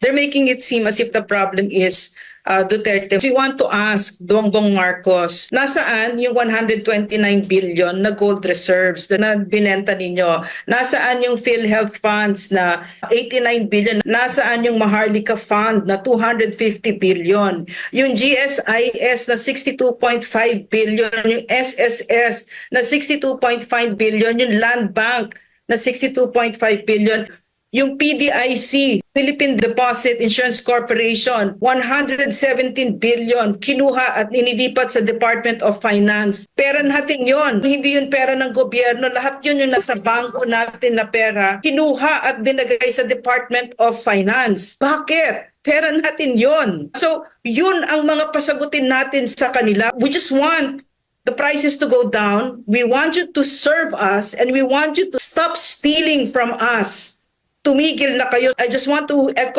they're making it seem as if the problem is uh, Duterte. We want to ask Donggong Marcos, nasaan yung 129 billion na gold reserves na binenta ninyo? Nasaan yung PhilHealth funds na 89 billion? Nasaan yung Maharlika Fund na 250 billion? Yung GSIS na 62.5 billion, yung SSS na 62.5 billion, yung Land Bank na 62.5 billion. Yung PDIC, Philippine Deposit Insurance Corporation, 117 billion kinuha at inilipat sa Department of Finance. Pera natin yon, hindi yun pera ng gobyerno. Lahat yun yung nasa bangko natin na pera, kinuha at dinagay sa Department of Finance. Bakit? Pera natin yon. So, yun ang mga pasagutin natin sa kanila. We just want the prices to go down. We want you to serve us and we want you to stop stealing from us. Tumigil na kayo. I just want to echo